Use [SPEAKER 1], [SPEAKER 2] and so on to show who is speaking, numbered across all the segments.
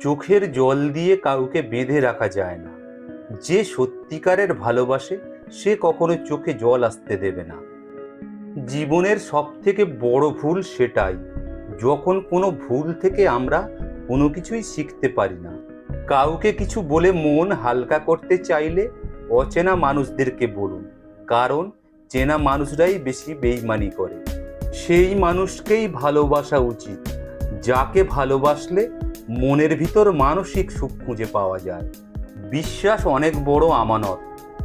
[SPEAKER 1] চোখের জল দিয়ে কাউকে বেঁধে রাখা যায় না। যে সত্যিকারের ভালোবাসে, সে কখনো চোখে জল আসতে দেবে না। জীবনের সব থেকে বড় ভুল সেটাই, যখন কোনো ভুল থেকে আমরা কোনো কিছুই শিখতে পারি না। কাউকে কিছু বলে মন হালকা করতে চাইলে অচেনা মানুষদেরকে বলুন, কারণ চেনা মানুষরাই বেশি বেইমানি করে। সেই মানুষকেই ভালোবাসা উচিত, যাকে ভালোবাসলে মনের ভিতর মানসিক সুখ খুঁজে পাওয়া যায়। বিশ্বাস অনেক বড় আমানত।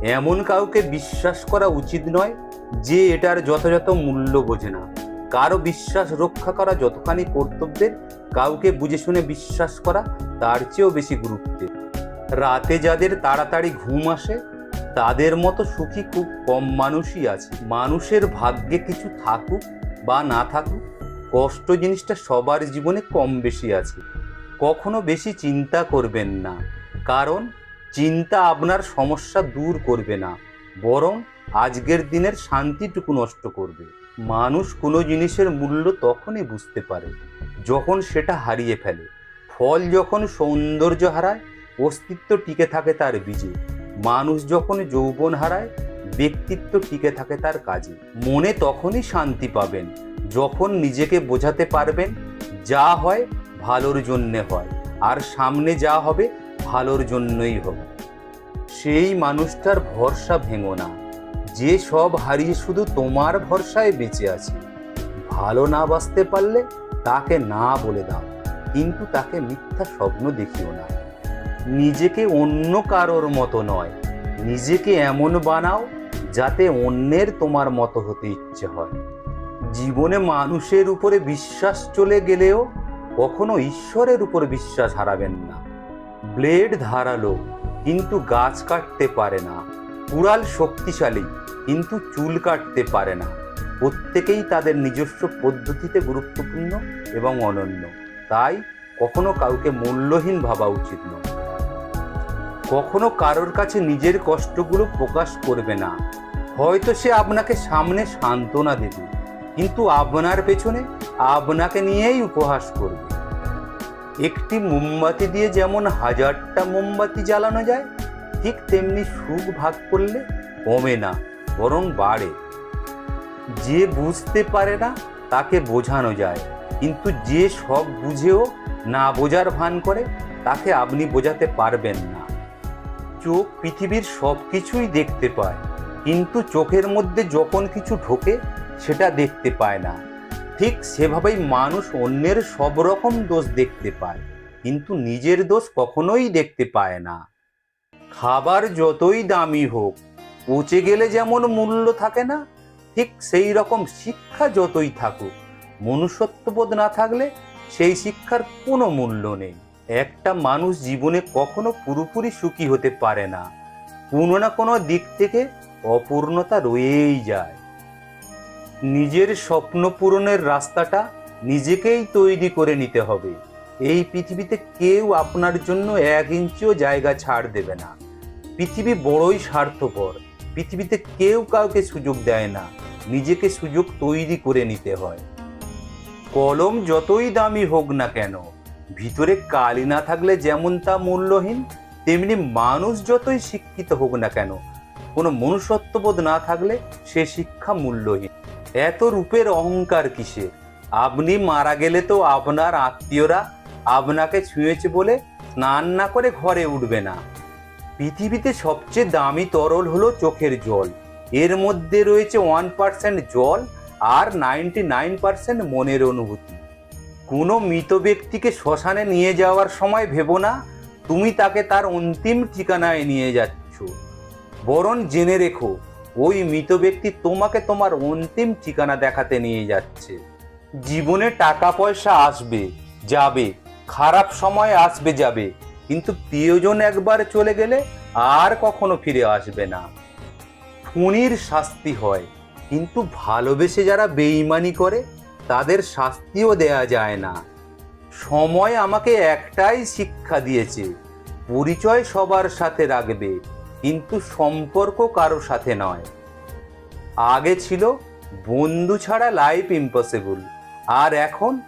[SPEAKER 1] এমন কাউকে বিশ্বাস করা উচিত নয় যে এটার যথাযথ মূল্য বোঝে না। কারও বিশ্বাস রক্ষা করা যতখানি কর্তব্যের, কাউকে বুঝে শুনে বিশ্বাস করা তার চেয়েও বেশি গুরুত্বের। রাতে যাদের তাড়াতাড়ি ঘুম আসে, তাদের মতো সুখী খুব কম মানুষই আছে। মানুষের ভাগ্যে কিছু থাকুক বা না থাকুক, কষ্ট জিনিসটা সবার জীবনে কম বেশি আছে। কখনো বেশি চিন্তা করবেন না, কারণ চিন্তা আপনার সমস্যা দূর করবে না, বরং আজকের দিনের শান্তিটুকু নষ্ট করবে। মানুষ কোনো জিনিসের মূল্য তখনই বুঝতে পারে, যখন সেটা হারিয়ে ফেলে। ফল যখন সৌন্দর্য হারায়, অস্তিত্ব টিকে থাকে তার বীজে। মানুষ যখন যৌবন হারায়, ব্যক্তিত্ব টিকে থাকে তার কাজে। মনে তখনই শান্তি পাবেন, যখন নিজেকে বোঝাতে পারবেন যা হয় ভালোর জন্যে হয়। আর সামনে যা হবে, ভালোর জন্যই হবে। সেই মানুষটার ভরসা ভেঙো না। যে সব হারিয়ে শুধু তোমার ভরসায় বেঁচে আছে। ভালো না বাঁচতে পারলে তাকে না বলে দাও, কিন্তু তাকে মিথ্যা স্বপ্ন দেখিও না। নিজেকে অন্য কারোর মতো নয়, নিজেকে এমন বানাও যাতে অন্যের তোমার মতো হতে ইচ্ছে হয়। জীবনে মানুষের উপরে বিশ্বাস চলে গেলেও কখনো ঈশ্বরের উপর বিশ্বাস হারাবেন না। ব্লেড ধারালো, কিন্তু গাছ কাটতে পারে না। কুড়াল শক্তিশালী, কিন্তু চুল কাটতে পারে না। প্রত্যেকেই তাদের নিজস্ব পদ্ধতিতে গুরুত্বপূর্ণ এবং অনন্য। তাই কখনো কাউকে মূল্যহীন ভাবা উচিত নয়। কখনো কারোর কাছে নিজের কষ্টগুলো প্রকাশ করবে না। হয়তো সে আপনাকে সামনে সান্ত্বনা দেবে। কিন্তু আপনার পেছনে আপনাকে নিয়েই উপহাস করবে। একটি মোমবাতি দিয়ে যেমন হাজারটা মোমবাতি জ্বালানো যায়, ঠিক তেমনি সুখ ভাগ করলে কমে না, বরং বাড়ে। যে বুঝতে পারে না, তাকে বোঝানো যায়। কিন্তু যে সব বুঝেও না বোঝার ভান করে, তাকে আপনি বোঝাতে পারবেন না। চোখ পৃথিবীর সব কিছুই দেখতে পায়, কিন্তু চোখের মধ্যে যখন কিছু ঢোকে সেটা দেখতে পায় না। ঠিক সেভাবেই মানুষ অন্যের সব রকম দোষ দেখতে পায়, কিন্তু নিজের দোষ কখনোই দেখতে পায় না। খাবার যতই দামি হোক, পচে গেলে যেমন মূল্য থাকে না, ঠিক সেই রকম শিক্ষা যতই থাকুক, মনুষ্যত্ববোধ না থাকলে সেই শিক্ষার কোনো মূল্য নেই। একটা মানুষ জীবনে কখনো পুরোপুরি সুখী হতে পারে না। কোনো না কোনো দিক থেকে অপূর্ণতা রয়েই যায়। নিজের স্বপ্ন পূরণের রাস্তাটা নিজেকেই তৈরি করে নিতে হবে। এই পৃথিবীতে কেউ আপনার জন্য এক ইঞ্চিও জায়গা ছাড় দেবে না। পৃথিবী বড়ই স্বার্থপর। পৃথিবীতে কেউ কাউকে সুযোগ দেয় না। নিজেকে সুযোগ তৈরি করে নিতে হয়। কলম যতই দামি হোক না কেন, ভিতরে কালি না থাকলে যেমন তা মূল্যহীন, তেমনি মানুষ যতই শিক্ষিত হোক না কেন, কোনো মনুষ্যত্ববোধ না থাকলে সে শিক্ষা মূল্যহীন। এত রূপের অহংকার কিসের? আপনি মারা গেলে তো আপনার আত্মীয়রা আপনাকে ছুঁয়েছে বলে স্নান না করে ঘরে উঠবে না। পৃথিবীতে সবচেয়ে দামি তরল হলো চোখের জল। এর মধ্যে রয়েছে ওয়ান পার্সেন্ট জল আর নাইনটি নাইন পার্সেন্ট মনের অনুভূতি। কোনো মৃত ব্যক্তিকে শ্মশানে নিয়ে যাওয়ার সময় ভেবো না, তুমি তাকে তার অন্তিম ঠিকানায় নিয়ে যাচ্ছ। বরং জেনে রেখো ওই মৃত ব্যক্তি তোমাকে তোমার অন্তিম ঠিকানা দেখাতে নিয়ে যাচ্ছে। জীবনে টাকা পয়সা আসবে, যাবে, খারাপ সময় আসবে, যাবে, কিন্তু প্রিয়জন একবার চলে গেলে আর কখনো ফিরে আসবে না। খুনির শাস্তি হয়, কিন্তু ভালোবেসে যারা বেইমানি করে, তাদের শাস্তিও দেয়া যায় না। সময় আমাকে একটাই শিক্ষা দিয়েছে, পরিচয় সবার সাথে রাখবে। কিন্তু সম্পর্ক কারও সাথে নয়। আগে ছিল বন্ধু ছাড়া লাইফ ইম্পসিবল আর এখন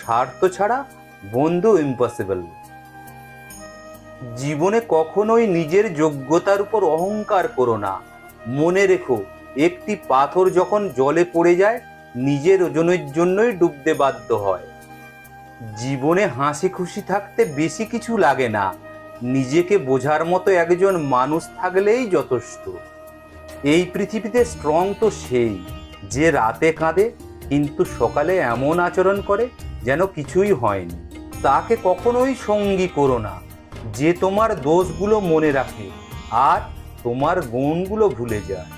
[SPEAKER 1] স্বার্থ ছাড়া বন্ধু ইম্পসিবল জীবনে কখনোই নিজের যোগ্যতার উপর অহংকার করো না। মনে রেখো, একটি পাথর যখন জলে পড়ে যায়, নিজের ওজনের জন্যই ডুবতে বাধ্য হয়। জীবনে হাসি খুশি থাকতে বেশি কিছু লাগে না। নিজেকে বোঝার মতো একজন মানুষ থাকলেই যথেষ্ট। এই পৃথিবীতে স্ট্রং তো সেই, যে রাতে কাঁদে, কিন্তু সকালে এমন আচরণ করে যেন কিছুই হয়নি। তাকে কখনোই সঙ্গী করো না, যে তোমার দোষগুলো মনে রাখে আর তোমার গুণগুলো ভুলে যায়।